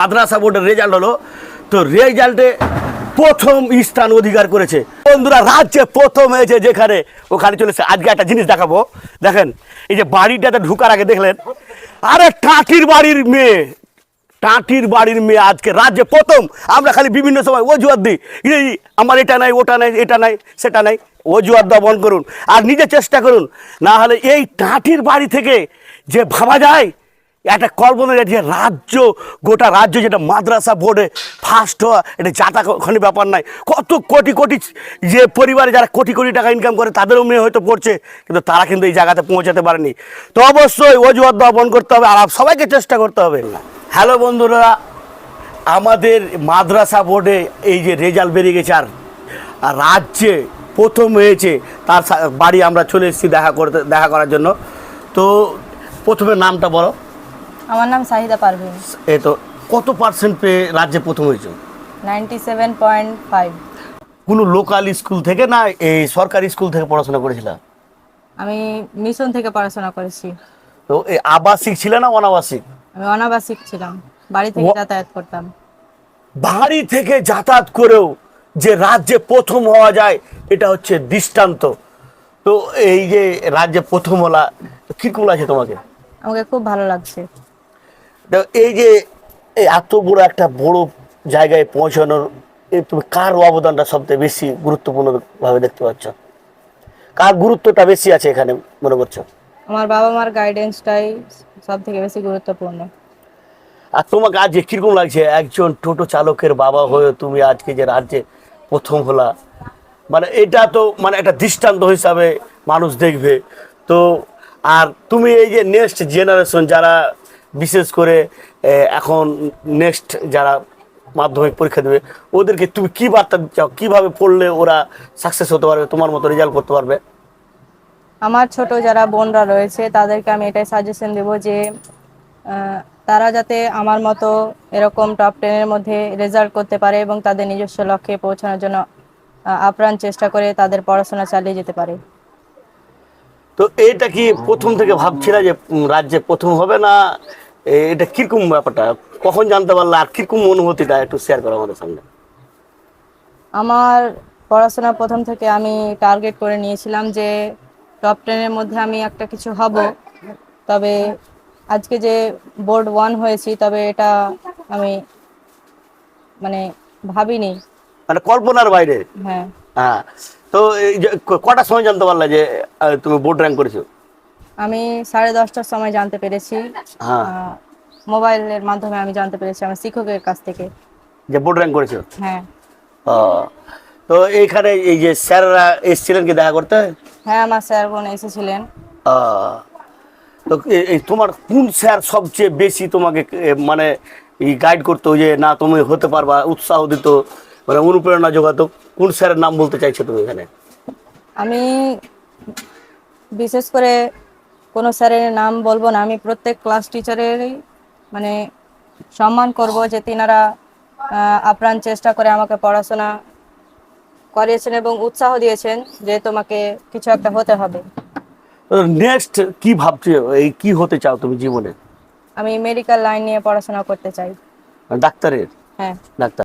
মাদ্রাসা বোর্ডের রেজাল্ট হলো। তো রেজাল্টে প্রথম স্থান অধিকার করেছে। বন্ধুরা, রাজ্যে প্রথম হয়েছে যেখানে ওখানে চলেছে। আজকে একটা জিনিস দেখাবো। দেখেন, এই যে বাড়িটাতে ঢুকার আগে দেখলেন। আরে, টাটির বাড়ির মেয়ে। টাটির বাড়ির মেয়ে আজকে রাজ্যে প্রথম। আমরা খালি বিভিন্ন সময় অজুহাত দিই। এই আমার এটা নাই, ওটা নাই, এটা নাই, সেটা নাই। অজুহাত বন্ধ করুন। আর নিজে চেষ্টা করুন। না হলে এই টাটির বাড়ি থেকে যে ভাবা যায় একটা কল্পনা যে রাজ্য, গোটা রাজ্য যেটা মাদ্রাসা বোর্ডে ফার্স্ট হওয়া, এটা যাতা ওখানে ব্যাপার নাই কত কোটি কোটি যে পরিবারে যারা কোটি কোটি টাকা ইনকাম করে, তাদেরও মেয়ে হয়তো পড়ছে, কিন্তু তারা কিন্তু এই জায়গাতে পৌঁছাতে পারেনি। তো অবশ্যই অজুহাত বন্ধ করতে হবে, আর সবাইকে চেষ্টা করতে হবে। হ্যালো বন্ধুরা। আমাদের মাদ্রাসা বোর্ডে এই যে রেজাল্ট বেরিয়ে গেছে, আর রাজ্যে প্রথম হয়েছে, তার বাড়ি আমরা চলে এসেছি দেখা করতে দেখা করার জন্য। তো প্রথমে নামটা বলো। আমার নাম সাহিদা পারভিন এই তো কত পার্সেন্ট পেয়ে রাজ্যে প্রথম হয়েছে? Ninety seven point five. কোনো লোকাল স্কুল থেকে না এই সরকারি স্কুল থেকে পড়াশোনা করেছিলাম আমি মিশন থেকে পড়াশোনা করেছি। তো এই আবাসিক ছিল না অনাবাসিক? আমি অনাবাসিক ছিলাম। বাড়ি থেকে যাতায়াত করতাম। বাড়ি থেকে যাতায়াত করেও যে রাজ্যে প্রথম হওয়া যায় এটা হচ্ছে দৃষ্টান্ত। তো এই যে রাজ্যে প্রথম হলা কীরকম লাগছে তোমাকে? আমাকে খুব ভালো লাগছে। এই যে এই এত বড় একটা বড় জায়গায় পৌঁছানোর তুমি কার অবদানটা সবচেয়ে বেশি গুরুত্বপূর্ণ ভাবে দেখতে পাচ্ছ? কার গুরুত্বটা বেশি আছে এখানে মনে করছ? আমার বাবা মার গাইডেন্সটাই সব থেকে বেশি গুরুত্বপূর্ণ। আর তোমাকে আজ কীরকম লাগছে? একজন টোটো চালকের বাবা হয়ে তুমি আজকে যে রাজ্যে প্রথম হলা। মানে এটা তো মানে একটা দৃষ্টান্ত হিসাবে মানুষ দেখবে। তো আর তুমি এই যে নেক্সট জেনারেশন যারা বিশেষ করে এখন নেক্সট যারা মাধ্যমিক পরীক্ষা দেবে, ওদেরকে তুমি কি বার্তা চাও? কীভাবে পড়লে ওরা সাকসেস হতে পারবে? তোমার মতো রেজাল্ট করতে পারবে? আমার ছোট যারা বোনরা রয়েছে, তাদেরকে আমি এটাই সাজেশন দেব যে তারা যাতে আমার মতো এরকম টপ টেনের মধ্যে রেজাল্ট করতে পারে এবং তাদের নিজস্ব লক্ষ্যে পৌঁছানোর জন্য আপ্রাণ চেষ্টা করে তাদের পড়াশোনা চালিয়ে যেতে পারে। তো এটা কি প্রথম থেকে ভাবছিল যে রাজ্যে প্রথম হবে না? এটা কীরকম ব্যাপারটা? কখন জানতে পারলে আর কীরকম অনুভূতিটা একটু শেয়ার করো আমাদের সঙ্গে আমার পড়াশোনা প্রথম থেকে আমি টার্গেট করে নিয়েছিলাম যে টপ টেনের মধ্যে আমি একটা কিছু হব। তবে আজকে যে বোর্ড ওয়ান হয়েছি তবে এটা আমি মানে ভাবিনি। মানে কল্পনার বাইরে? হ্যাঁ। হ্যাঁ। তো কটার সময় জানতে পারলে যে তুমি বোর্ড র্যাঙ্ক করেছ? আমি সাড়ে দশটার সময় জানতে পেরেছি। হ্যাঁ। মোবাইলের মাধ্যমে আমি জানতে পেরেছি আমার শিক্ষকের কাছ থেকে। যে বোর্ড র্যাঙ্ক করেছ? হ্যাঁ। তো এইখানে এই যে স্যাররা এসেছিলেন কি দেখা করতে? হ্যাঁ আমার স্যার বোন এসেছিলেন। তো তোমার কোন স্যার সবচেয়ে বেশি তোমাকে মানে গাইড করতো যে না তুমি হতে পারবা উৎসাহ দিত? মানে অনুপ্রেরণা যোগাতো। কোন স্যারের নাম বলতে চাইছো তুমি এখানে? আমি বিশেষ করে কোনো স্যারের নাম বলব না। আমি প্রত্যেক ক্লাস টিচারেরই মানে সম্মান করব যে তিনারা আপ্রাণ চেষ্টা করে আমাকে পড়াশোনা করিয়েছেন এবং উৎসাহ দিয়েছেন যে তোমাকে কিছু একটা হতে হবে। নেক্সট কি ভাবছ? এই কি হতে চাও তুমি জীবনে? আমি মেডিকেল লাইন নিয়ে পড়াশোনা করতে চাই। ডাক্তারের? হ্যাঁ। ডাক্তার।